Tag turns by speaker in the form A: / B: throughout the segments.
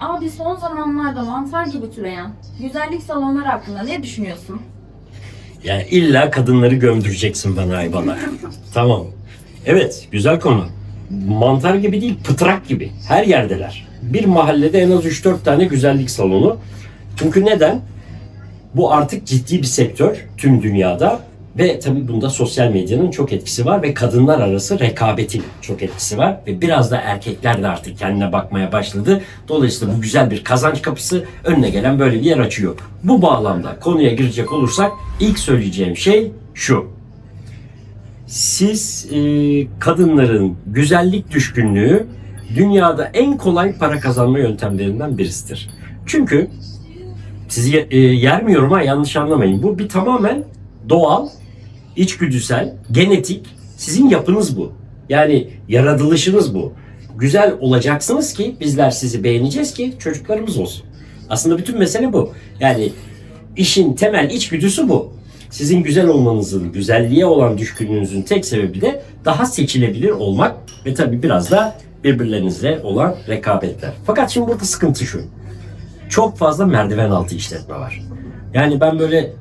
A: Abi son zamanlarda mantar gibi türeyen güzellik salonları hakkında ne düşünüyorsun?
B: Yani illa kadınları gömdüreceksin bana Aybala. tamam. Evet, güzel konu. Mantar gibi değil, pıtrak gibi. Her yerdeler. Bir mahallede en az 3-4 tane güzellik salonu. Çünkü neden? Bu artık ciddi bir sektör tüm dünyada ve tabii bunda sosyal medyanın çok etkisi var ve kadınlar arası rekabetin çok etkisi var ve biraz da erkekler de artık kendine bakmaya başladı. Dolayısıyla bu güzel bir kazanç kapısı önüne gelen böyle bir yer açıyor. Bu bağlamda konuya girecek olursak ilk söyleyeceğim şey şu. Siz e, kadınların güzellik düşkünlüğü dünyada en kolay para kazanma yöntemlerinden birisidir. Çünkü sizi e, yermiyorum ha yanlış anlamayın. Bu bir tamamen doğal, içgüdüsel, genetik sizin yapınız bu. Yani yaratılışınız bu. Güzel olacaksınız ki bizler sizi beğeneceğiz ki çocuklarımız olsun. Aslında bütün mesele bu. Yani işin temel içgüdüsü bu. Sizin güzel olmanızın, güzelliğe olan düşkünlüğünüzün tek sebebi de daha seçilebilir olmak ve tabii biraz da birbirlerinizle olan rekabetler. Fakat şimdi burada sıkıntı şu çok fazla merdiven altı işletme var. Yani ben böyle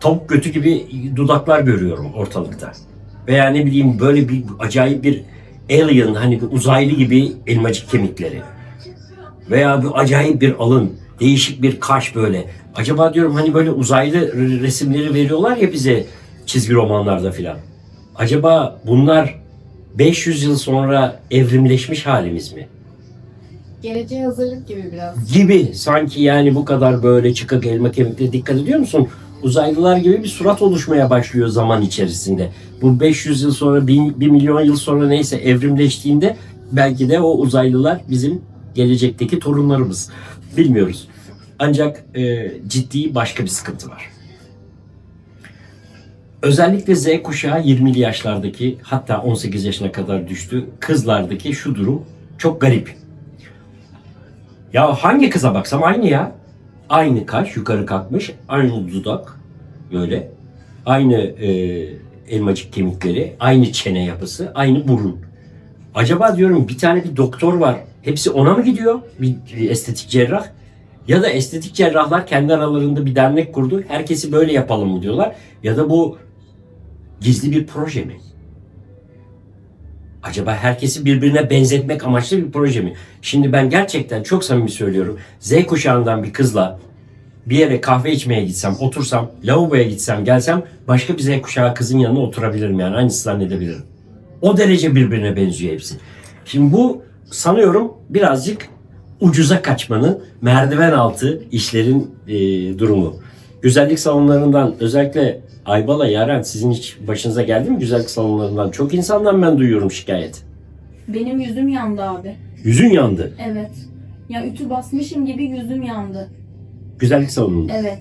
B: tavuk götü gibi dudaklar görüyorum ortalıkta. Veya ne bileyim böyle bir acayip bir alien hani bir uzaylı gibi elmacık kemikleri. Veya bir acayip bir alın, değişik bir kaş böyle. Acaba diyorum hani böyle uzaylı re- resimleri veriyorlar ya bize çizgi romanlarda filan. Acaba bunlar 500 yıl sonra evrimleşmiş halimiz mi?
C: Geleceğe hazırlık gibi biraz.
B: gibi sanki yani bu kadar böyle çıkık elma kemikli dikkat ediyor musun? Uzaylılar gibi bir surat oluşmaya başlıyor zaman içerisinde. Bu 500 yıl sonra, 1 milyon yıl sonra neyse evrimleştiğinde belki de o uzaylılar bizim gelecekteki torunlarımız. Bilmiyoruz. Ancak e, ciddi başka bir sıkıntı var. Özellikle Z kuşağı 20'li yaşlardaki hatta 18 yaşına kadar düştü. Kızlardaki şu durum çok garip. Ya hangi kıza baksam aynı ya. Aynı kaş yukarı kalkmış, aynı dudak böyle. Aynı e, elmacık kemikleri, aynı çene yapısı, aynı burun. Acaba diyorum bir tane bir doktor var. Hepsi ona mı gidiyor? Bir, estetik cerrah. Ya da estetik cerrahlar kendi aralarında bir dernek kurdu. Herkesi böyle yapalım mı diyorlar. Ya da bu gizli bir proje mi? Acaba herkesi birbirine benzetmek amaçlı bir proje mi? Şimdi ben gerçekten çok samimi söylüyorum. Z kuşağından bir kızla bir yere kahve içmeye gitsem, otursam, lavaboya gitsem, gelsem başka bir Z kuşağı kızın yanına oturabilirim yani. Aynısı zannedebilirim. O derece birbirine benziyor hepsi. Şimdi bu sanıyorum birazcık ucuza kaçmanın merdiven altı işlerin e, durumu. Güzellik salonlarından özellikle Aybala Yaren sizin hiç başınıza geldi mi güzellik salonlarından? Çok insandan ben duyuyorum şikayet.
A: Benim yüzüm yandı abi.
B: Yüzün yandı.
A: Evet. Ya ütü basmışım gibi yüzüm yandı.
B: Güzellik salonunda.
A: Evet.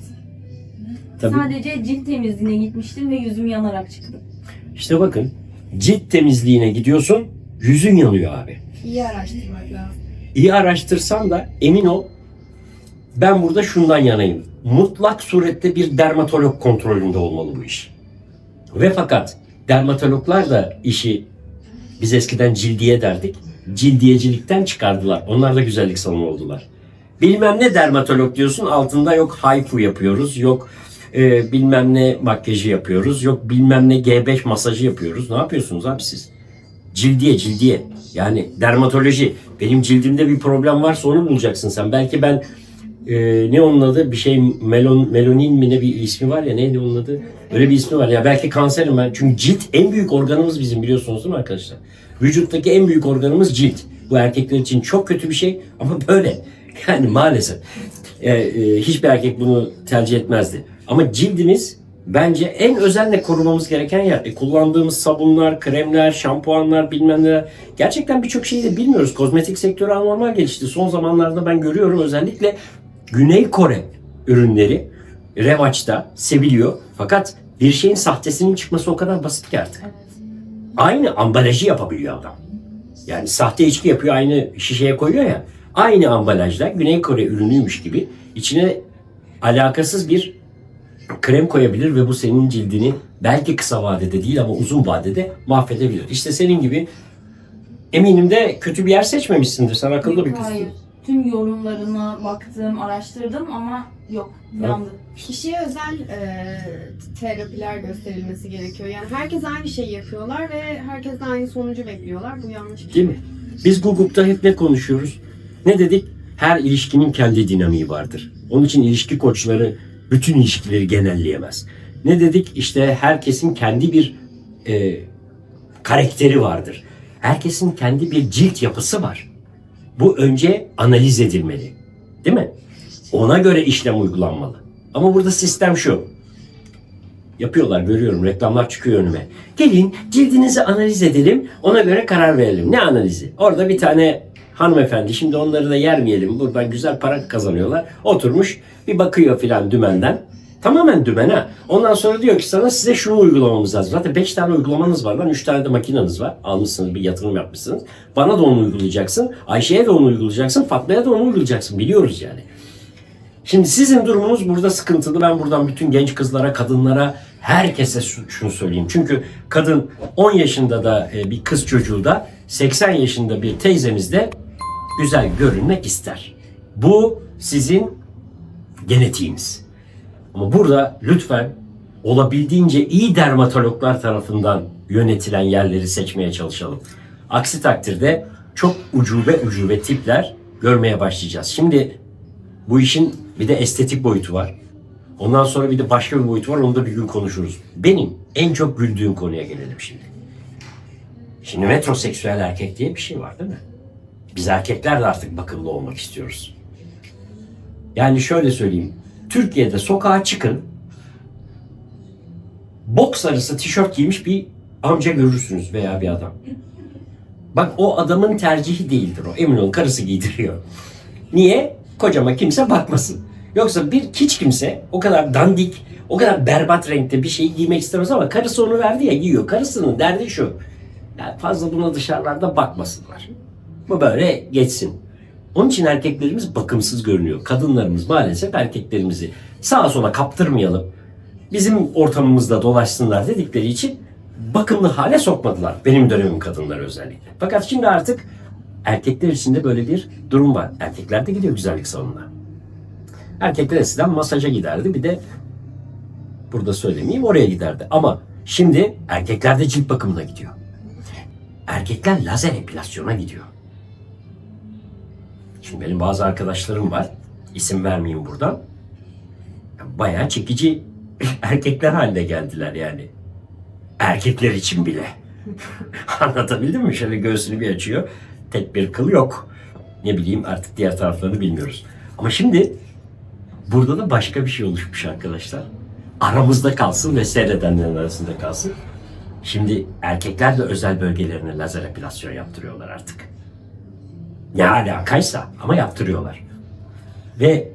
B: Tabii.
A: Sadece cilt temizliğine gitmiştim ve yüzüm yanarak çıktı.
B: İşte bakın cilt temizliğine gidiyorsun yüzün yanıyor abi.
C: İyi araştırmak lazım.
B: İyi araştırsan da emin ol ben burada şundan yanayım. Mutlak surette bir dermatolog kontrolünde olmalı bu iş. Ve fakat dermatologlar da işi biz eskiden cildiye derdik. Cildiyecilikten çıkardılar. Onlar da güzellik salonu oldular. Bilmem ne dermatolog diyorsun altında yok hayfu yapıyoruz. Yok e, bilmem ne makyajı yapıyoruz. Yok bilmem ne G5 masajı yapıyoruz. Ne yapıyorsunuz abi siz? Cildiye cildiye. Yani dermatoloji. Benim cildimde bir problem varsa onu bulacaksın sen. Belki ben e, ne onun adı bir şey melon, melonin mi ne bir ismi var ya neydi onun adı? Öyle bir ismi var ya belki kanserim ben. Çünkü cilt en büyük organımız bizim biliyorsunuz değil mi arkadaşlar? Vücuttaki en büyük organımız cilt. Bu erkekler için çok kötü bir şey ama böyle. Yani maalesef. E, e, hiçbir erkek bunu tercih etmezdi. Ama cildimiz bence en özenle korumamız gereken yer. E, kullandığımız sabunlar, kremler, şampuanlar bilmem neler. Gerçekten birçok şeyi de bilmiyoruz. Kozmetik sektörü anormal gelişti. Son zamanlarda ben görüyorum özellikle Güney Kore ürünleri revaçta seviliyor. Fakat bir şeyin sahtesinin çıkması o kadar basit ki artık. Aynı ambalajı yapabiliyor adam. Yani sahte içki yapıyor aynı şişeye koyuyor ya. Aynı ambalajla Güney Kore ürünüymüş gibi içine alakasız bir krem koyabilir ve bu senin cildini belki kısa vadede değil ama uzun vadede mahvedebilir. İşte senin gibi eminim de kötü bir yer seçmemişsindir. Sen akıllı bir kızsın.
A: hayır. Tüm yorumlarına baktım, araştırdım ama yok. Yandı.
C: Kişiye özel e, terapiler gösterilmesi gerekiyor. Yani herkes aynı şeyi yapıyorlar ve herkes de aynı sonucu bekliyorlar. Bu yanlış bir
B: Değil
C: şey.
B: mi? Biz Google'da hep ne konuşuyoruz? Ne dedik? Her ilişkinin kendi dinamiği vardır. Onun için ilişki koçları bütün ilişkileri genelleyemez. Ne dedik? İşte herkesin kendi bir e, karakteri vardır. Herkesin kendi bir cilt yapısı var. Bu önce analiz edilmeli. Değil mi? Ona göre işlem uygulanmalı. Ama burada sistem şu. Yapıyorlar görüyorum reklamlar çıkıyor önüme. Gelin cildinizi analiz edelim ona göre karar verelim. Ne analizi? Orada bir tane hanımefendi şimdi onları da yermeyelim buradan güzel para kazanıyorlar. Oturmuş bir bakıyor filan dümenden. Tamamen dümen ha. Ondan sonra diyor ki sana size şunu uygulamamız lazım. Zaten 5 tane uygulamanız var lan. 3 tane de makineniz var. Almışsınız bir yatırım yapmışsınız. Bana da onu uygulayacaksın. Ayşe'ye de onu uygulayacaksın. Fatma'ya da onu uygulayacaksın. Biliyoruz yani. Şimdi sizin durumunuz burada sıkıntılı. Ben buradan bütün genç kızlara, kadınlara, herkese şu- şunu söyleyeyim. Çünkü kadın 10 yaşında da e, bir kız çocuğu da 80 yaşında bir teyzemiz de güzel görünmek ister. Bu sizin genetiğiniz. Ama burada lütfen olabildiğince iyi dermatologlar tarafından yönetilen yerleri seçmeye çalışalım. Aksi takdirde çok ucube ucube tipler görmeye başlayacağız. Şimdi bu işin bir de estetik boyutu var. Ondan sonra bir de başka bir boyutu var. Onu da bir gün konuşuruz. Benim en çok güldüğüm konuya gelelim şimdi. Şimdi metroseksüel erkek diye bir şey var değil mi? Biz erkekler de artık bakımlı olmak istiyoruz. Yani şöyle söyleyeyim. Türkiye'de sokağa çıkın. Boks arası tişört giymiş bir amca görürsünüz veya bir adam. Bak o adamın tercihi değildir o. Emin olun karısı giydiriyor. Niye? Kocama kimse bakmasın. Yoksa bir hiç kimse o kadar dandik, o kadar berbat renkte bir şey giymek istemez ama karısı onu verdi ya giyiyor. Karısının derdi şu. Yani fazla buna dışarılarda bakmasınlar. Bu böyle geçsin. Onun için erkeklerimiz bakımsız görünüyor. Kadınlarımız maalesef erkeklerimizi sağa sola kaptırmayalım. Bizim ortamımızda dolaşsınlar dedikleri için bakımlı hale sokmadılar. Benim dönemim kadınlar özellikle. Fakat şimdi artık erkekler için de böyle bir durum var. Erkekler de gidiyor güzellik salonuna. Erkekler eskiden masaja giderdi. Bir de burada söylemeyeyim oraya giderdi. Ama şimdi erkekler de cilt bakımına gidiyor. Erkekler lazer epilasyona gidiyor. Şimdi benim bazı arkadaşlarım var. İsim vermeyeyim buradan. Bayağı çekici erkekler haline geldiler yani. Erkekler için bile. Anlatabildim mi? Şöyle göğsünü bir açıyor. Tek bir kıl yok. Ne bileyim artık diğer taraflarını bilmiyoruz. Ama şimdi burada da başka bir şey oluşmuş arkadaşlar. Aramızda kalsın ve seyredenlerin arasında kalsın. Şimdi erkekler de özel bölgelerine lazer epilasyon yaptırıyorlar artık. Ne alakaysa ama yaptırıyorlar. Ve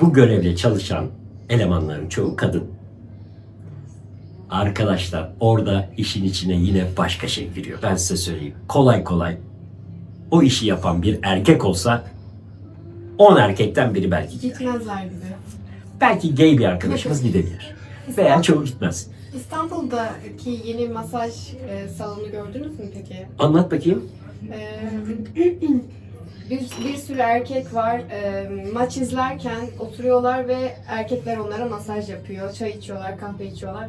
B: bu görevle çalışan elemanların çoğu kadın. Arkadaşlar orada işin içine yine başka şey giriyor. Ben size söyleyeyim. Kolay kolay o işi yapan bir erkek olsa 10 erkekten biri belki gider.
C: Gitmezler gibi.
B: Belki gay bir arkadaşımız gidebilir. Veya çoğu gitmez.
C: İstanbul'daki yeni masaj e, salonu gördünüz mü peki?
B: Anlat bakayım.
C: Ee, bir, bir sürü erkek var. Ee, maç izlerken oturuyorlar ve erkekler onlara masaj yapıyor. Çay içiyorlar, kahve içiyorlar.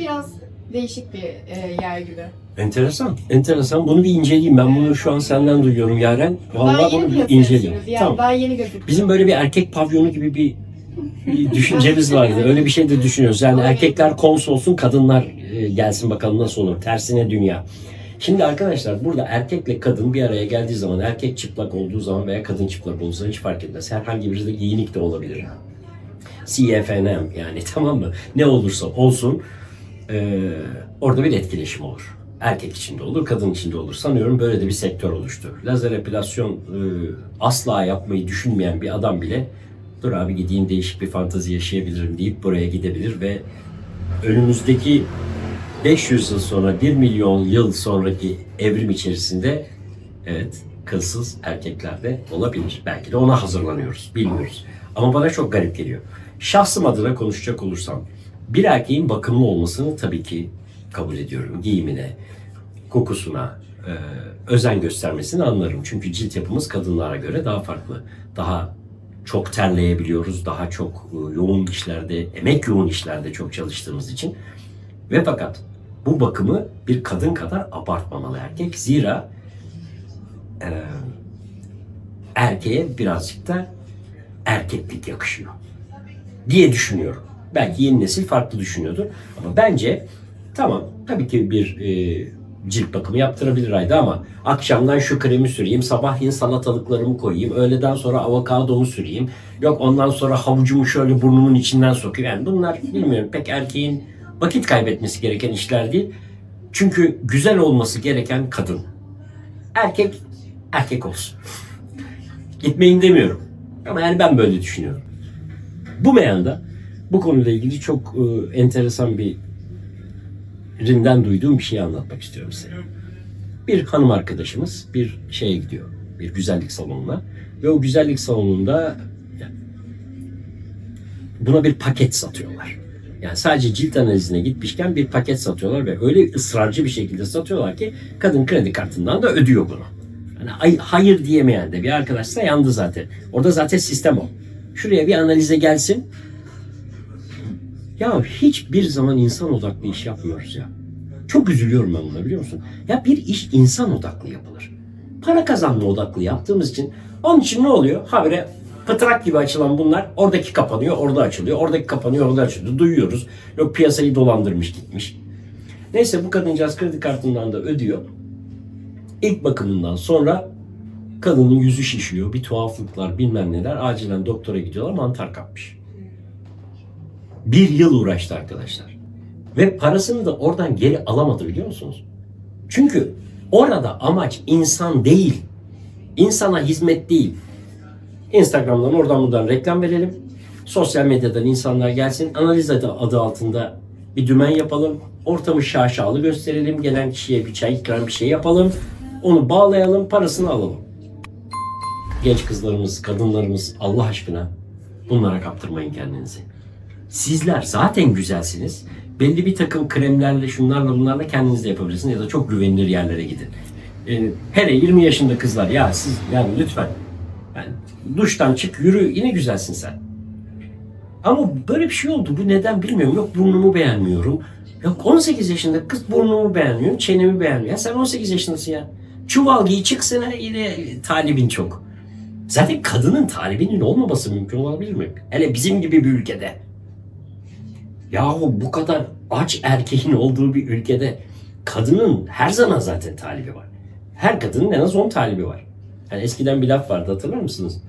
C: Biraz değişik bir e, yer gibi.
B: Enteresan. Enteresan. Bunu bir inceleyeyim. Ben bunu şu an senden duyuyorum Yaren. Vallahi bunu bir inceleyeyim.
C: Yani
B: Tamam.
C: daha yeni gözüküyor.
B: Bizim böyle bir erkek pavyonu gibi bir, bir düşüncemiz vardı. Öyle bir şey de düşünüyoruz. Yani erkekler kons olsun, kadınlar e, gelsin bakalım nasıl olur. Tersine dünya. Şimdi arkadaşlar burada erkekle kadın bir araya geldiği zaman, erkek çıplak olduğu zaman veya kadın çıplak olduğu zaman hiç fark etmez. Herhangi biri de giyinik de olabilir. CFNM yani tamam mı? Ne olursa olsun e, orada bir etkileşim olur. Erkek içinde olur, kadın içinde olur. Sanıyorum böyle de bir sektör oluştu. Lazer epilasyon e, asla yapmayı düşünmeyen bir adam bile dur abi gideyim değişik bir fantazi yaşayabilirim deyip buraya gidebilir ve önümüzdeki 500 yıl sonra 1 milyon yıl sonraki evrim içerisinde evet kılsız erkekler de olabilir. Belki de ona hazırlanıyoruz. Bilmiyoruz. Ama bana çok garip geliyor. Şahsım adına konuşacak olursam bir erkeğin bakımlı olmasını tabii ki kabul ediyorum. Giyimine, kokusuna, e, özen göstermesini anlarım. Çünkü cilt yapımız kadınlara göre daha farklı. Daha çok terleyebiliyoruz. Daha çok e, yoğun işlerde, emek yoğun işlerde çok çalıştığımız için. Ve fakat bu bakımı bir kadın kadar abartmamalı erkek. Zira e, erkeğe birazcık da erkeklik yakışıyor diye düşünüyorum. Belki yeni nesil farklı düşünüyordur. Ama bence tamam tabii ki bir e, cilt bakımı yaptırabilir Ayda ama akşamdan şu kremi süreyim, sabahleyin salatalıklarımı koyayım, öğleden sonra avokadomu süreyim, yok ondan sonra havucumu şöyle burnumun içinden sokayım. Yani bunlar bilmiyorum pek erkeğin vakit kaybetmesi gereken işler değil. Çünkü güzel olması gereken kadın. Erkek, erkek olsun. Gitmeyin demiyorum. Ama yani ben böyle düşünüyorum. Bu meyanda bu konuyla ilgili çok e, enteresan bir rinden duyduğum bir şeyi anlatmak istiyorum size. Bir hanım arkadaşımız bir şeye gidiyor. Bir güzellik salonuna. Ve o güzellik salonunda buna bir paket satıyorlar. Yani sadece cilt analizine gitmişken bir paket satıyorlar ve öyle ısrarcı bir şekilde satıyorlar ki kadın kredi kartından da ödüyor bunu. Yani ay- hayır diyemeyen de bir arkadaşsa yandı zaten. Orada zaten sistem o. Şuraya bir analize gelsin. Ya hiçbir zaman insan odaklı iş yapmıyoruz ya. Çok üzülüyorum ben buna biliyor musun? Ya bir iş insan odaklı yapılır. Para kazanma odaklı yaptığımız için onun için ne oluyor? Habire pıtrak gibi açılan bunlar oradaki kapanıyor, orada açılıyor. Oradaki kapanıyor, orada açılıyor. Duyuyoruz. Yok piyasayı dolandırmış gitmiş. Neyse bu kadıncağız kredi kartından da ödüyor. İlk bakımından sonra kadının yüzü şişiyor. Bir tuhaflıklar bilmem neler. Acilen doktora gidiyorlar mantar kapmış. Bir yıl uğraştı arkadaşlar. Ve parasını da oradan geri alamadı biliyor musunuz? Çünkü orada amaç insan değil. İnsana hizmet değil. Instagram'dan oradan buradan reklam verelim. Sosyal medyadan insanlar gelsin. Analiz adı, adı altında bir dümen yapalım. Ortamı şaşalı gösterelim. Gelen kişiye bir çay ikram bir şey yapalım. Onu bağlayalım, parasını alalım. Genç kızlarımız, kadınlarımız Allah aşkına bunlara kaptırmayın kendinizi. Sizler zaten güzelsiniz. Belli bir takım kremlerle, şunlarla bunlarla kendiniz de yapabilirsiniz ya da çok güvenilir yerlere gidin. Ee, hele 20 yaşında kızlar ya siz yani lütfen yani duştan çık yürü yine güzelsin sen. Ama böyle bir şey oldu. Bu neden bilmiyorum. Yok burnumu beğenmiyorum. Yok 18 yaşında kız burnumu beğenmiyor, çenemi beğenmiyor. Ya sen 18 yaşındasın ya. Çuval giy çıksana yine talibin çok. Zaten kadının talibinin olmaması mümkün olabilir mi? Hele bizim gibi bir ülkede. Yahu bu kadar aç erkeğin olduğu bir ülkede kadının her zaman zaten talibi var. Her kadının en az 10 talibi var. Yani eskiden bir laf vardı hatırlar mısınız?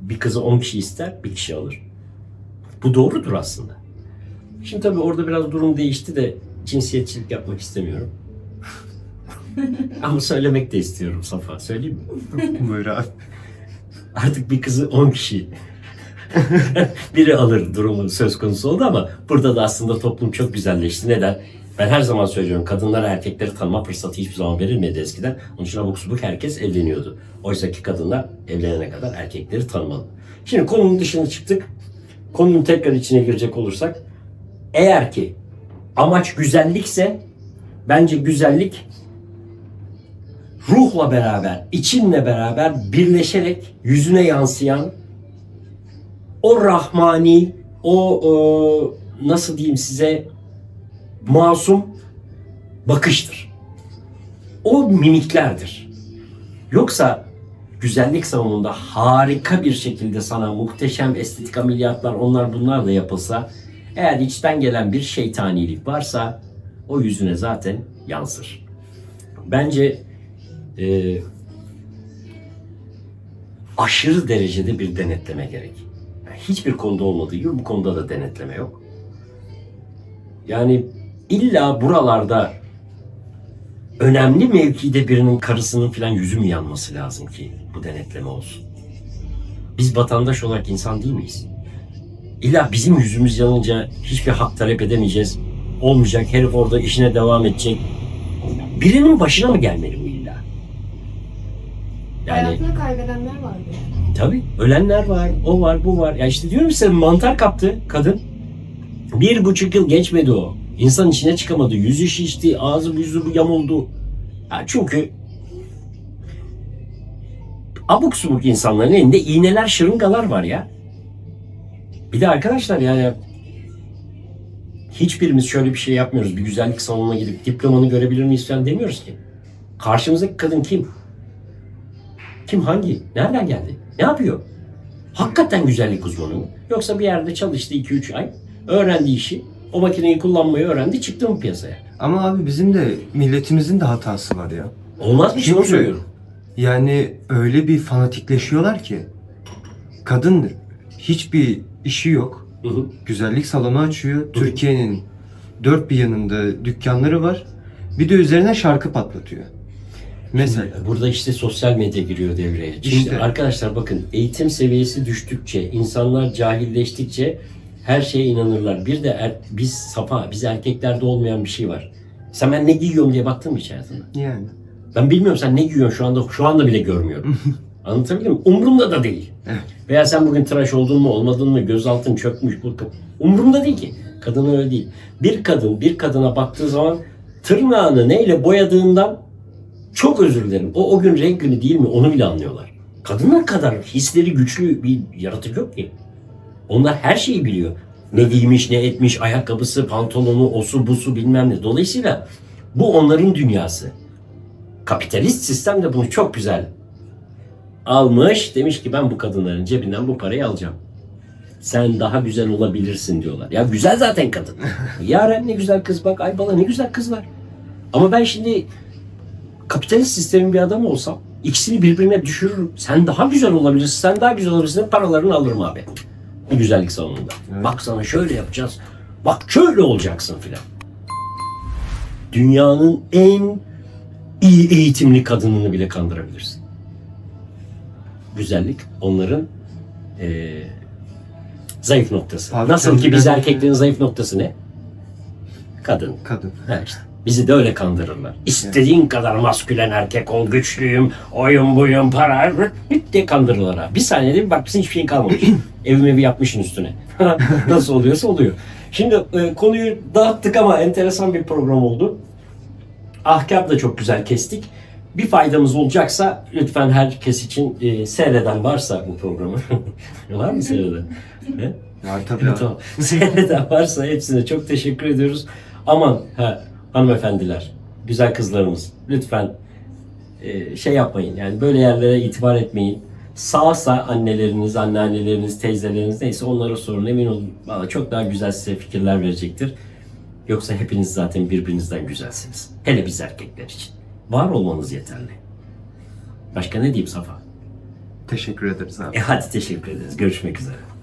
B: Bir kızı 10 kişi ister, bir kişi alır. Bu doğrudur aslında. Şimdi tabii orada biraz durum değişti de cinsiyetçilik yapmak istemiyorum. Ama söylemek de istiyorum Safa. Söyleyeyim mi?
D: Buyur abi.
B: Artık bir kızı 10 kişi biri alır durumu söz konusu oldu ama burada da aslında toplum çok güzelleşti. Neden? Ben her zaman söylüyorum kadınlara erkekleri tanıma fırsatı hiçbir zaman verilmedi eskiden. Onun için abuk subuk herkes evleniyordu. Oysa ki kadınlar evlenene kadar erkekleri tanımalı. Şimdi konunun dışına çıktık. Konunun tekrar içine girecek olursak eğer ki amaç güzellikse bence güzellik ruhla beraber, içinle beraber birleşerek yüzüne yansıyan o rahmani, o e, nasıl diyeyim size masum bakıştır. O mimiklerdir. Yoksa güzellik salonunda harika bir şekilde sana muhteşem estetik ameliyatlar onlar bunlar da yapılsa eğer içten gelen bir şeytanilik varsa o yüzüne zaten yansır. Bence e, aşırı derecede bir denetleme gerek. Yani hiçbir konuda olmadığı gibi bu konuda da denetleme yok. Yani illa buralarda önemli mevkide birinin karısının filan yüzü mü yanması lazım ki bu denetleme olsun? Biz vatandaş olarak insan değil miyiz? İlla bizim yüzümüz yanınca hiçbir hak talep edemeyeceğiz. Olmayacak, herif orada işine devam edecek. Birinin başına mı gelmeli bu illa? Yani
C: Hayatını kaybedenler var
B: tabii ölenler var, o var, bu var. Ya işte diyorum size mantar kaptı kadın. Bir buçuk yıl geçmedi o. İnsan içine çıkamadı. Yüzü şişti, ağzı yüzü yamuldu. Ya çünkü abuk subuk insanların elinde iğneler, şırıngalar var ya. Bir de arkadaşlar yani hiçbirimiz şöyle bir şey yapmıyoruz. Bir güzellik salonuna gidip diplomanı görebilir miyiz falan demiyoruz ki. Karşımızdaki kadın kim? Kim hangi? Nereden geldi? Ne yapıyor? Hakikaten güzellik uzmanı mı? Yoksa bir yerde çalıştı 2-3 ay, öğrendi işi, o makineyi kullanmayı öğrendi, çıktı mı piyasaya?
D: Ama abi bizim de milletimizin de hatası var ya.
B: Olmaz bir şey onu
D: Çünkü-
B: söylüyorum.
D: Yani öyle bir fanatikleşiyorlar ki kadın hiçbir işi yok.
B: Hı hı.
D: Güzellik salonu açıyor. Türkiye'nin dört bir yanında dükkanları var. Bir de üzerine şarkı patlatıyor. Mesela.
B: Burada işte sosyal medya giriyor devreye. Şimdi
D: İşte.
B: arkadaşlar bakın eğitim seviyesi düştükçe, insanlar cahilleştikçe her şeye inanırlar. Bir de er- biz safa, biz erkeklerde olmayan bir şey var. Sen ben ne giyiyorum diye baktın mı hiç hayatında?
D: Yani.
B: Ben bilmiyorum sen ne giyiyorsun şu anda, şu anda bile görmüyorum. Anlatabildim mi? Umurumda da değil.
D: Evet.
B: Veya sen bugün tıraş oldun mu, olmadın mı, gözaltın çökmüş, bu umurumda değil ki. Kadın öyle değil. Bir kadın bir kadına baktığı zaman tırnağını neyle boyadığından çok özür dilerim. O o gün renk günü değil mi onu bile anlıyorlar. Kadınlar kadar hisleri güçlü bir yaratık yok ki. Onlar her şeyi biliyor. Ne giymiş, ne etmiş, ayakkabısı, pantolonu, osu, busu bilmem ne. Dolayısıyla bu onların dünyası. Kapitalist sistem de bunu çok güzel almış. Demiş ki ben bu kadınların cebinden bu parayı alacağım. Sen daha güzel olabilirsin diyorlar. Ya güzel zaten kadın. Yaren ne güzel kız bak. Aybala ne güzel kız var. Ama ben şimdi kapitalist sistemin bir adamı olsam ikisini birbirine düşürürüm. Sen daha güzel olabilirsin, sen daha güzel olabilirsin. Paralarını alırım abi. Güzellik salonunda.
D: Evet.
B: Bak sana şöyle yapacağız. Bak şöyle olacaksın filan. Dünyanın en iyi eğitimli kadınını bile kandırabilirsin. Güzellik onların eee, zayıf noktası.
D: Abi
B: Nasıl ki biz erkeklerin zayıf noktası ne? Kadın.
D: Kadın.
B: Ha işte. Bizi de öyle kandırırlar. İstediğin kadar maskülen erkek ol, güçlüyüm, oyun buyum, para, diye kandırırlar ha. Bir saniyede bir bakmışsın hiçbir şeyin kalmamış. Evimi evi yapmışsın üstüne. Nasıl oluyorsa oluyor. Şimdi e, konuyu dağıttık ama enteresan bir program oldu. Ahkam da çok güzel kestik. Bir faydamız olacaksa lütfen herkes için e, seyreden varsa bu programı. Var mı seyreden? He?
D: Var tabii abi.
B: tamam. Seyreden varsa hepsine çok teşekkür ediyoruz. Aman ha, hanımefendiler, güzel kızlarımız lütfen e, şey yapmayın. Yani böyle yerlere itibar etmeyin. Sağsa anneleriniz, anneanneleriniz, teyzeleriniz neyse onlara sorun. Emin olun valla çok daha güzel size fikirler verecektir. Yoksa hepiniz zaten birbirinizden güzelsiniz. Hele biz erkekler için. Var olmanız yeterli. Başka ne diyeyim Safa?
D: Teşekkür ederiz abi.
B: E hadi teşekkür ederiz. Görüşmek üzere.